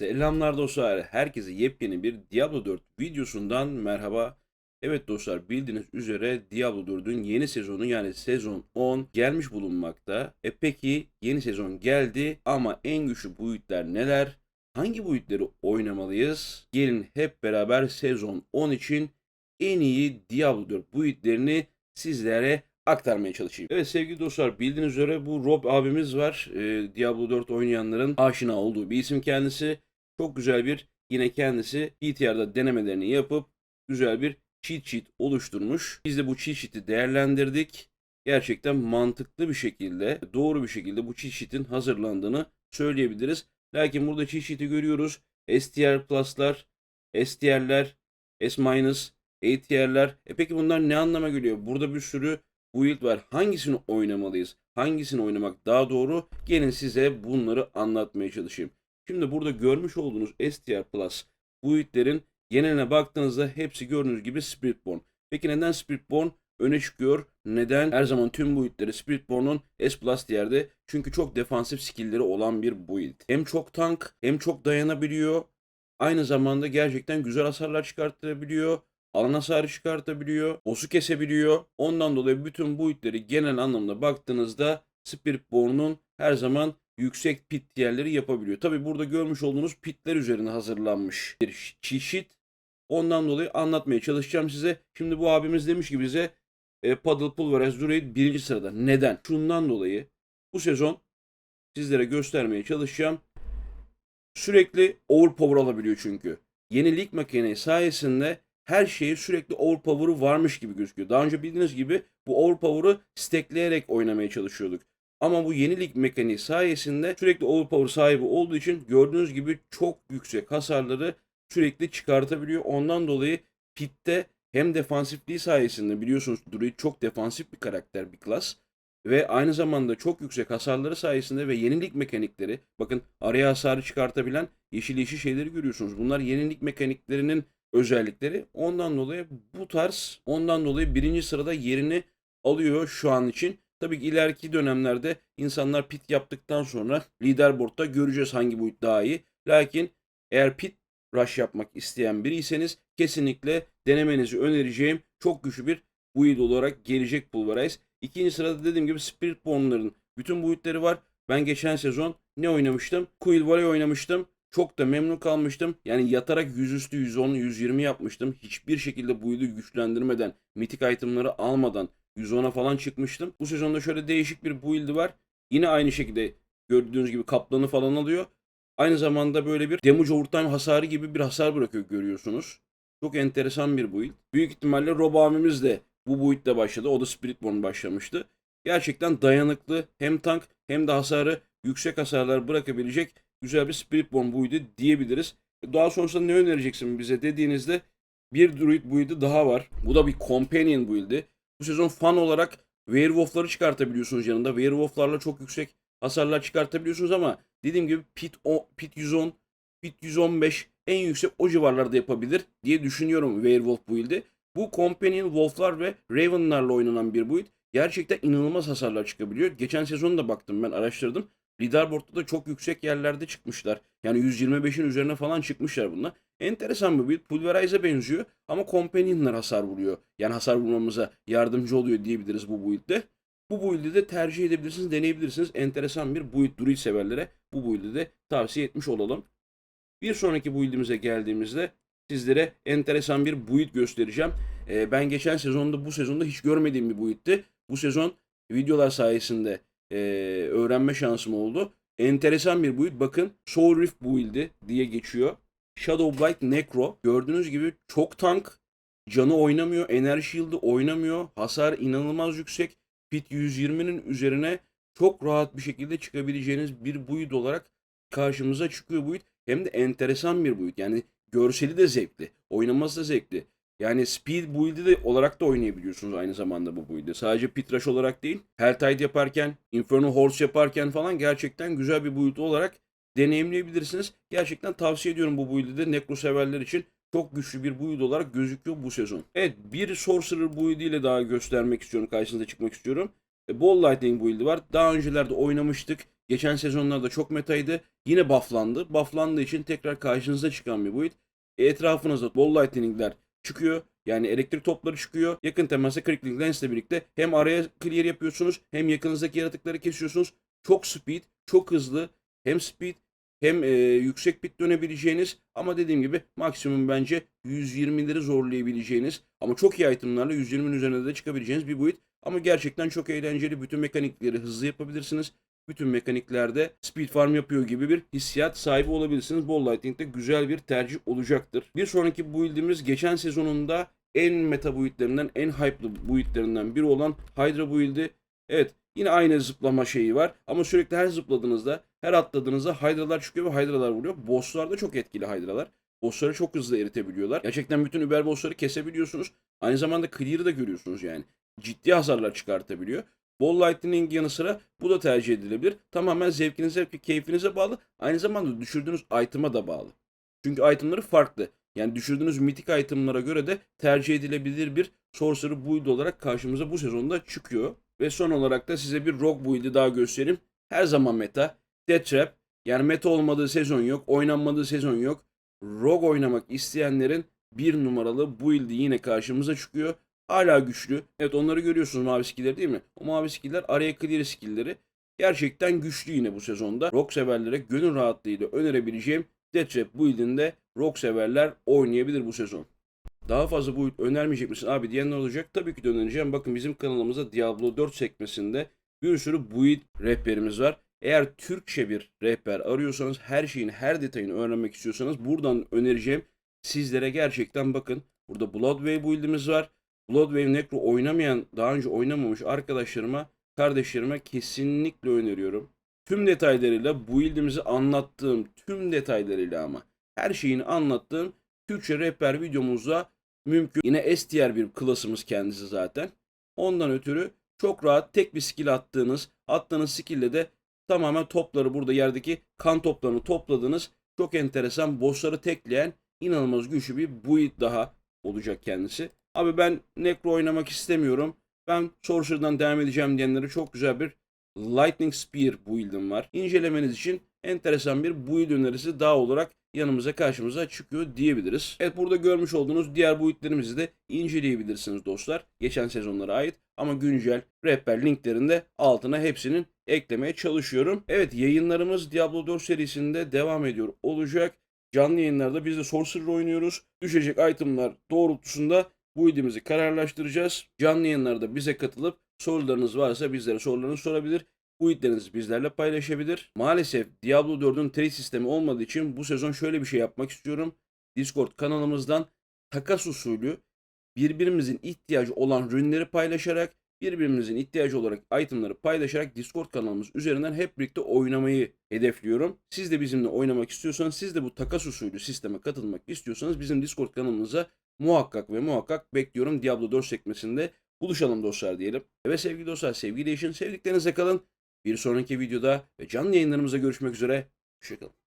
Selamlar dostlar. Herkese yepyeni bir Diablo 4 videosundan merhaba. Evet dostlar bildiğiniz üzere Diablo 4'ün yeni sezonu yani sezon 10 gelmiş bulunmakta. E peki yeni sezon geldi ama en güçlü boyutlar neler? Hangi boyutları oynamalıyız? Gelin hep beraber sezon 10 için en iyi Diablo 4 boyutlarını sizlere aktarmaya çalışayım. Evet sevgili dostlar bildiğiniz üzere bu Rob abimiz var. Ee, Diablo 4 oynayanların aşina olduğu bir isim kendisi. Çok güzel bir yine kendisi BTR'da denemelerini yapıp güzel bir cheat sheet oluşturmuş. Biz de bu cheat sheet'i değerlendirdik. Gerçekten mantıklı bir şekilde, doğru bir şekilde bu cheat sheet'in hazırlandığını söyleyebiliriz. Lakin burada cheat sheet'i görüyoruz. STR Plus'lar, STR'ler, S-, ATR'ler. E peki bunlar ne anlama geliyor? Burada bir sürü build var. Hangisini oynamalıyız? Hangisini oynamak daha doğru? Gelin size bunları anlatmaya çalışayım. Şimdi burada görmüş olduğunuz STR Plus build'lerin geneline baktığınızda hepsi gördüğünüz gibi Spiritborn. Peki neden Spiritborn öne çıkıyor? Neden her zaman tüm build'leri Spiritborn'un S Plus yerde? Çünkü çok defansif skill'leri olan bir build. Hem çok tank hem çok dayanabiliyor. Aynı zamanda gerçekten güzel hasarlar çıkartabiliyor. Alan hasarı çıkartabiliyor. Boss'u kesebiliyor. Ondan dolayı bütün build'leri genel anlamda baktığınızda Spiritborn'un her zaman yüksek pit yerleri yapabiliyor. Tabi burada görmüş olduğunuz pitler üzerine hazırlanmış bir çeşit. Ondan dolayı anlatmaya çalışacağım size. Şimdi bu abimiz demiş ki bize e, Paddle Pulverize Druid birinci sırada. Neden? Şundan dolayı bu sezon sizlere göstermeye çalışacağım. Sürekli overpower alabiliyor çünkü. Yeni lig makineyi sayesinde her şeyi sürekli overpower'ı varmış gibi gözüküyor. Daha önce bildiğiniz gibi bu overpower'ı stackleyerek oynamaya çalışıyorduk. Ama bu yenilik mekaniği sayesinde sürekli overpower sahibi olduğu için gördüğünüz gibi çok yüksek hasarları sürekli çıkartabiliyor. Ondan dolayı pitte hem defansifliği sayesinde biliyorsunuz Druid çok defansif bir karakter, bir klas. Ve aynı zamanda çok yüksek hasarları sayesinde ve yenilik mekanikleri bakın araya hasarı çıkartabilen yeşil yeşil şeyleri görüyorsunuz. Bunlar yenilik mekaniklerinin özellikleri. Ondan dolayı bu tarz ondan dolayı birinci sırada yerini alıyor şu an için. Tabii ki ileriki dönemlerde insanlar pit yaptıktan sonra leaderboard'da göreceğiz hangi boyut daha iyi. Lakin eğer pit rush yapmak isteyen biriyseniz kesinlikle denemenizi önereceğim çok güçlü bir build olarak gelecek Pulverize. İkinci sırada dediğim gibi Spiritborn'ların bütün boyutları var. Ben geçen sezon ne oynamıştım? Quill Valley oynamıştım. Çok da memnun kalmıştım. Yani yatarak yüzüstü 110, 120 yapmıştım. Hiçbir şekilde build'i güçlendirmeden, mitik itemları almadan 110'a falan çıkmıştım. Bu sezonda şöyle değişik bir build'i var. Yine aynı şekilde gördüğünüz gibi kaplanı falan alıyor. Aynı zamanda böyle bir damage overtime hasarı gibi bir hasar bırakıyor görüyorsunuz. Çok enteresan bir build. Büyük ihtimalle Rob abimiz de bu build'le başladı. O da Spiritborn başlamıştı. Gerçekten dayanıklı hem tank hem de hasarı yüksek hasarlar bırakabilecek güzel bir Spiritborn build'i diyebiliriz. Daha sonrasında ne önereceksin bize dediğinizde bir Druid build'i daha var. Bu da bir Companion build'i. Bu sezon fan olarak Werewolf'ları çıkartabiliyorsunuz yanında. Werewolf'larla çok yüksek hasarlar çıkartabiliyorsunuz ama dediğim gibi Pit, o, Pit 110, Pit 115 en yüksek o civarlarda yapabilir diye düşünüyorum Werewolf build'i. Bu Companion Wolf'lar ve Raven'larla oynanan bir build. Gerçekten inanılmaz hasarlar çıkabiliyor. Geçen sezon da baktım ben araştırdım. Leaderboard'da da çok yüksek yerlerde çıkmışlar. Yani 125'in üzerine falan çıkmışlar bunlar. Enteresan bir build. Pulverize'e benziyor ama Companion'lar hasar vuruyor. Yani hasar vurmamıza yardımcı oluyor diyebiliriz bu build'de. Bu build'i de tercih edebilirsiniz, deneyebilirsiniz. Enteresan bir build druid severlere bu build'i de tavsiye etmiş olalım. Bir sonraki build'imize geldiğimizde sizlere enteresan bir build göstereceğim. Ee, ben geçen sezonda bu sezonda hiç görmediğim bir build'ti. Bu sezon videolar sayesinde e, öğrenme şansım oldu. Enteresan bir build. Bakın Soul Rift build'i diye geçiyor. Shadow Blight Necro. Gördüğünüz gibi çok tank. Canı oynamıyor. Enerji Shield'ı oynamıyor. Hasar inanılmaz yüksek. Pit 120'nin üzerine çok rahat bir şekilde çıkabileceğiniz bir build olarak karşımıza çıkıyor build. Hem de enteresan bir build. Yani görseli de zevkli. Oynaması da zevkli. Yani speed build'i de olarak da oynayabiliyorsunuz aynı zamanda bu build'i. Sadece pit rush olarak değil. Helltide yaparken, Inferno Horse yaparken falan gerçekten güzel bir build olarak deneyimleyebilirsiniz. Gerçekten tavsiye ediyorum bu build'i de Necro severler için çok güçlü bir build olarak gözüküyor bu sezon. Evet bir Sorcerer build ile daha göstermek istiyorum. Karşınıza çıkmak istiyorum. E, Ball Lightning build'i var. Daha öncelerde oynamıştık. Geçen sezonlarda çok metaydı. Yine bufflandı. Bufflandığı için tekrar karşınıza çıkan bir build. E, etrafınızda ball lightning'ler çıkıyor. Yani elektrik topları çıkıyor. Yakın temasa Crickling Lens ile birlikte hem araya clear yapıyorsunuz hem yakınızdaki yaratıkları kesiyorsunuz. Çok speed, çok hızlı. Hem speed hem e, yüksek bit dönebileceğiniz ama dediğim gibi maksimum bence 120'leri zorlayabileceğiniz ama çok iyi itemlarla 120'nin üzerine de çıkabileceğiniz bir build. Ama gerçekten çok eğlenceli. Bütün mekanikleri hızlı yapabilirsiniz. Bütün mekaniklerde speed farm yapıyor gibi bir hissiyat sahibi olabilirsiniz. Ball Lightning de güzel bir tercih olacaktır. Bir sonraki build'imiz geçen sezonunda en meta build'lerinden, en hype'lı build'lerinden biri olan Hydra build'i. Evet yine aynı zıplama şeyi var ama sürekli her zıpladığınızda, her atladığınızda Hydra'lar çıkıyor ve Hydra'lar vuruyor. Boss'lar da çok etkili Hydra'lar. Boss'ları çok hızlı eritebiliyorlar. Gerçekten bütün Uber boss'ları kesebiliyorsunuz. Aynı zamanda clear'ı da görüyorsunuz yani. Ciddi hasarlar çıkartabiliyor. Ball Lightning yanı sıra bu da tercih edilebilir. Tamamen zevkinize ve keyfinize bağlı. Aynı zamanda düşürdüğünüz item'a da bağlı. Çünkü itemları farklı. Yani düşürdüğünüz mitik itemlara göre de tercih edilebilir bir Sorcerer build olarak karşımıza bu sezonda çıkıyor. Ve son olarak da size bir Rogue build'i daha göstereyim. Her zaman meta. Death Trap. Yani meta olmadığı sezon yok. Oynanmadığı sezon yok. Rogue oynamak isteyenlerin bir numaralı build'i yine karşımıza çıkıyor. Hala güçlü. Evet onları görüyorsunuz mavi skill'leri değil mi? O mavi skill'ler araya clear skill'leri. Gerçekten güçlü yine bu sezonda. Rock severlere gönül rahatlığıyla önerebileceğim Death Trap build'inde Rock severler oynayabilir bu sezon. Daha fazla build önermeyecek misin abi diyenler olacak. Tabii ki de önereceğim. Bakın bizim kanalımızda Diablo 4 sekmesinde bir sürü build rehberimiz var. Eğer Türkçe bir rehber arıyorsanız, her şeyin her detayını öğrenmek istiyorsanız buradan önereceğim sizlere gerçekten bakın. Burada Bloodwave build'imiz var. Bloodwave Necro oynamayan, daha önce oynamamış arkadaşlarıma, kardeşlerime kesinlikle öneriyorum. Tüm detaylarıyla build'imizi anlattığım, tüm detaylarıyla ama her şeyini anlattığım Türkçe rehber videomuzda mümkün. Yine S tier bir klasımız kendisi zaten. Ondan ötürü çok rahat tek bir skill attığınız, attığınız skill'le de tamamen topları burada yerdeki kan toplarını topladığınız çok enteresan bossları tekleyen inanılmaz güçlü bir build daha olacak kendisi. Abi ben Necro oynamak istemiyorum. Ben Sorcerer'dan devam edeceğim diyenlere çok güzel bir Lightning Spear build'im var. İncelemeniz için enteresan bir build önerisi daha olarak yanımıza karşımıza çıkıyor diyebiliriz. Evet burada görmüş olduğunuz diğer build'lerimizi de inceleyebilirsiniz dostlar. Geçen sezonlara ait ama güncel rehber linklerini de altına hepsinin eklemeye çalışıyorum. Evet yayınlarımız Diablo 4 serisinde devam ediyor olacak. Canlı yayınlarda biz de Sorcerer oynuyoruz. Düşecek itemlar doğrultusunda build'imizi kararlaştıracağız. Canlı yayınlarda bize katılıp sorularınız varsa bizlere sorularınızı sorabilir. Build'lerinizi bizlerle paylaşabilir. Maalesef Diablo 4'ün trade sistemi olmadığı için bu sezon şöyle bir şey yapmak istiyorum. Discord kanalımızdan takas usulü birbirimizin ihtiyacı olan ürünleri paylaşarak birbirimizin ihtiyacı olarak itemları paylaşarak Discord kanalımız üzerinden hep birlikte oynamayı hedefliyorum. Siz de bizimle oynamak istiyorsanız, siz de bu takas usulü sisteme katılmak istiyorsanız bizim Discord kanalımıza muhakkak ve muhakkak bekliyorum. Diablo 4 sekmesinde buluşalım dostlar diyelim. Evet sevgili dostlar, sevgili değişin, sevdiklerinize kalın. Bir sonraki videoda ve canlı yayınlarımızda görüşmek üzere. Hoşçakalın.